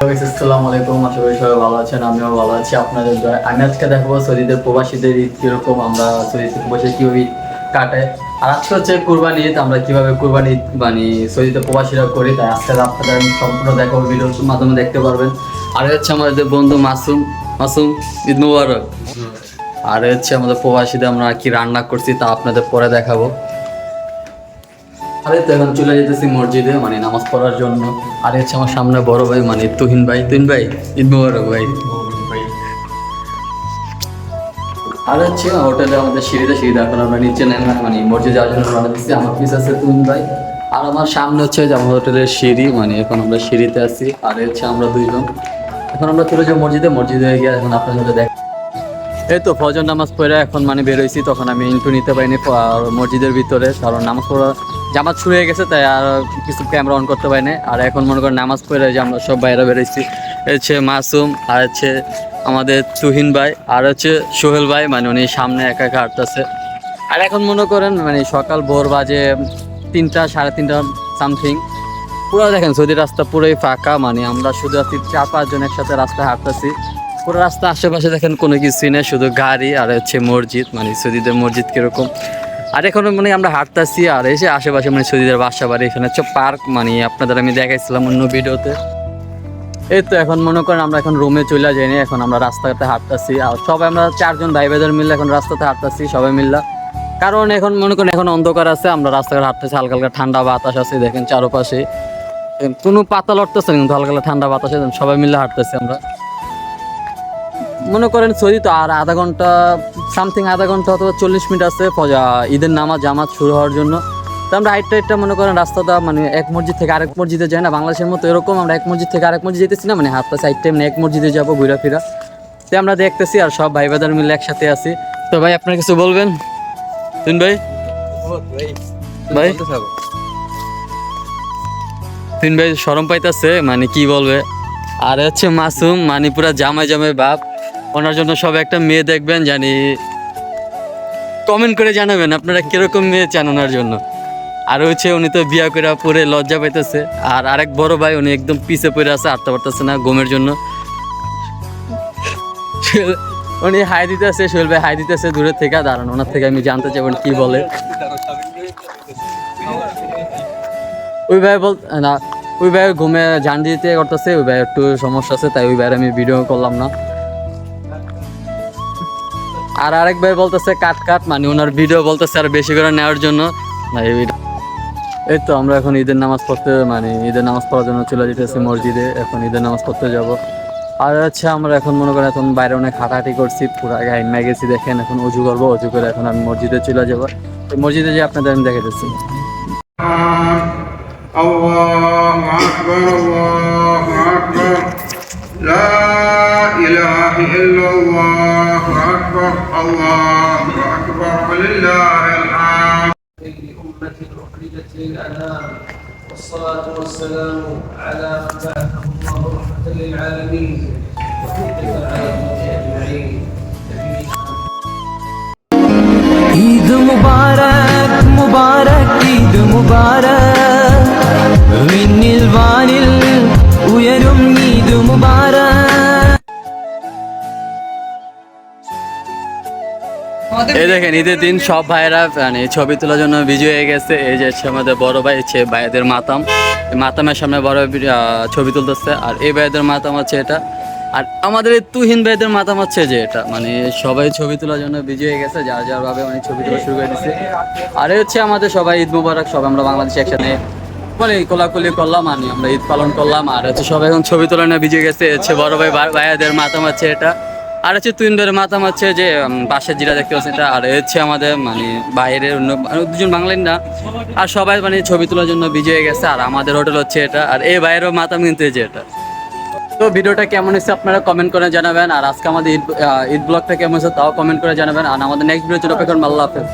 আসসালামু আশা করি সবাই ভালো আছেন, আমিও ভালো আছি। আপনাদের আমি আজকে সৌদিদের প্রবাসীদের ঈদ কীরকম, আমরা সৌদিতে কীভাবে কাটে আর আজকে হচ্ছে কুরবানি ঈদ, আমরা কীভাবে কুরবানি ঈদ মানে সৌদিতে প্রবাসীরা করি, তাই আজকে আপনাদের সম্পূর্ণ ভিডিওর মাধ্যমে, দেখতে পারবেন। আর হচ্ছে আমাদের বন্ধু মাসুম মাসুম, ঈদ মুবারক। আর হচ্ছে আমাদের প্রবাসীদের আমরা কি রান্না করছি তা আপনাদের পরে দেখাবো। আরে তো এখন চলে যেতেছি মসজিদে মানে নামাজ পড়ার জন্য। আর হচ্ছে আমার সামনে বড় ভাই মানে তুহিন ভাই। তুহিন ভাই, ঈদ মুবারক ভাই। আর হচ্ছে হোটেলে আমাদের সিঁড়িতে সিঁড়িতে এখন আমরা নিচে নেন মানে মসজিদে যাওয়ার জন্য রওনা দিচ্ছি। আমার পিস আছে তুহিন ভাই। আর আমার সামনে হচ্ছে যে আমার হোটেলের সিঁড়ি মানে এখন আমরা সিঁড়িতে আছি। আর হচ্ছে আমরা দুইজন। এখন আমরা চলে যাব মসজিদে। মসজিদে গিয়ে এখন আপনার সাথে দেখ এই তো ফজর নামাজ পড়ে এখন মানে বেরোইছি তখন আমি ইন্টু নিতে পারিনি মসজিদের ভিতরে, কারণ নামাজ পড়া জামাত শুরু হয়ে গেছে, তাই আর কিছু ক্যামেরা অন করতে পারিনি। আর এখন মনে করেন নামাজ পড়ে যে আমরা সব বাইরে বেরোইছি হচ্ছে মাসুম, আর হচ্ছে আমাদের তুহিন ভাই, আর হচ্ছে সোহেল ভাই মানে উনি সামনে একা একা হাঁটতেছে। আর এখন মনে করেন মানে সকাল ভোর বাজে তিনটা, সাড়ে তিনটা সামথিং পুরো দেখেন, সৌদি রাস্তা পুরোই ফাঁকা মানে আমরা শুধু আছি চার পাঁচজন একসাথে রাস্তায় হাঁটতেছি। পুরো রাস্তা আশেপাশে দেখেন কোনো কিছুই নেই, শুধু গাড়ি আর হচ্ছে মসজিদ মানে সৌদিদের মসজিদ কীরকম। আর এখন মানে আমরা হাঁটতেছি আর এসে আশেপাশে মানে সৌদিদের বাসা বাড়ি, এখানে হচ্ছে পার্ক মানে আপনাদের আমি দেখাইছিলাম অন্য ভিডিওতে। এই তো এখন মনে করেন আমরা এখন রুমে চলে যাইনি, এখন আমরা রাস্তাতে হাঁটতেছি। আর সবাই আমরা চারজন ভাই ভাইদের মিলে এখন রাস্তাতে হাঁটতেছি, সবাই মিললা কারণ এখন মনে করেন এখন অন্ধকার আছে, আমরা রাস্তাঘাট হাঁটতেছি, হালকা হালকা ঠান্ডা বাতাস আছে, দেখেন চারপাশে। কোনো পাতা লড়তেছে কিন্তু হালকা হালকা ঠান্ডা বাতাসে সবাই মিলে হাঁটতেছি আমরা। মনে করেন সৌদি তো আর আধা ঘণ্টা সামথিং আধা ঘণ্টা অথবা চল্লিশ মিনিট আছে ঈদের নামাজ, জামাত শুরু হওয়ার জন্য। তো আমরা হাইটটা হাইটটা মনে করেন রাস্তাটা মানে এক মসজিদ থেকে আরেক মসজিদে যাই না, বাংলাদেশের মতো এরকম আমরা এক মসজিদ থেকে আরেক মসজিদ যেতেছি না মানে হাতটা সাইড টাইম এক মসজিদে যাব ঘুরা ফিরা। তো আমরা দেখতেছি আর সব ভাই বাদার মিলে একসাথে আছি। তো ভাই, আপনার কিছু বলবেন? তুন ভাই? ভাই? তিন ভাই সরম পাইতেছে মানে কি বলবে? আর হচ্ছে মাসুম মানে পুরা জামাই জামাই বাপ। ওনার জন্য সব একটা মেয়ে দেখবেন, জানি কমেন্ট করে জানাবেন আপনারা কীরকম মেয়ে চান ওনার জন্য। আর হচ্ছে উনি তো বিয়া করে পরে লজ্জা পাইতেছে, আর আরেক বড় ভাই উনি একদম পিছে পড়ে আছে আটতে পারতেছে না ঘুমের জন্য। উনি হাই দিতেছে, সোহেল ভাই হাই দিতেছে দূরের থেকে দাঁড়ান, ওনার থেকে আমি জানতে চাই কি বলে। ওই ভাই বল, না, ওই ভাই ঘুমে জান দিতে করতেছে, ওই ভাই একটু সমস্যা আছে, তাই ওই ভাইয়ের আমি ভিডিও করলাম না। আর আরেক ভাই বলতেছে কাট কাট মানে ওনার ভিডিও বলতেছে আর বেশি করে নেওয়ার জন্য না এই video- এই তো আমরা এখন ঈদের নামাজ পড়তে মানে ঈদের নামাজ পড়ার জন্য চলে যেতেছি মসজিদে এখন ঈদের নামাজ পড়তে যাব আর হচ্ছে আমরা এখন মনে করেন এখন বাইরে অনেক হাঁটাহাঁটি করছি পুরো গাইন গেছি দেখেন এখন অজু করবো অজু করে এখন আমি মসজিদে চলে যাবো তো মসজিদে যে আপনাদের আমি দেখাতেছি الله أكبر الله أكبر لا إله إلا الله أكبر الله أكبر ولله الحمد. لأمة أخرجت للأنام والصلاة والسلام على من بعثه الله رحمة للعالمين. وحجة العالمين أجمعين. এই দেখেন ঈদের দিন সব ভাইয়েরা মানে ছবি তোলার জন্য বিজি হয়ে গেছে। এই যে হচ্ছে আমাদের বড় ভাই হচ্ছে ভাইদের মাতাম। মাতামের সামনে বড় ভাই ছবি তুলতেছে। আর এই ভাইদের মাতাম হচ্ছে এটা। আর আমাদের তুহিন ভাইদের মাতাম হচ্ছে যে এটা। মানে সবাই ছবি তোলার জন্য বিজি হয়ে গেছে। যার যার ভাবে মানে ছবি তোলা শুরু করে দিচ্ছে আর হচ্ছে আমাদের সবাই ঈদ মুবারক। সব আমরা বাংলাদেশে একসাথে মানে কোলাকুলি করলাম মানে আমরা ঈদ পালন করলাম। আর হচ্ছে সবাই এখন ছবি তোলা নিয়ে বিজে গেছে। হচ্ছে বড় ভাই ভাইয়াদের মাতাম হচ্ছে এটা। আর হচ্ছে তুইন ধরে মাতাম হচ্ছে যে বাসের জিরা দেখতে পাচ্ছি এটা, আর হচ্ছে আমাদের মানে বাইরের অন্য মানে দুজন বাঙালির না, আর সবাই মানে ছবি তোলার জন্য বিজয় হয়ে গেছে, আর আমাদের হোটেল হচ্ছে এটা, আর এই বাইরেও মাতাম কিন্তু যে এটা। তো ভিডিওটা কেমন হয়েছে আপনারা কমেন্ট করে জানাবেন, আর আজকে আমাদের ঈদ ঈদ ব্লগটা কেমন হয়েছে তাও কমেন্ট করে জানাবেন, আর আমাদের নেক্সট ভিডিও জন্য অপেক্ষা আল্লাহ হাফেজ।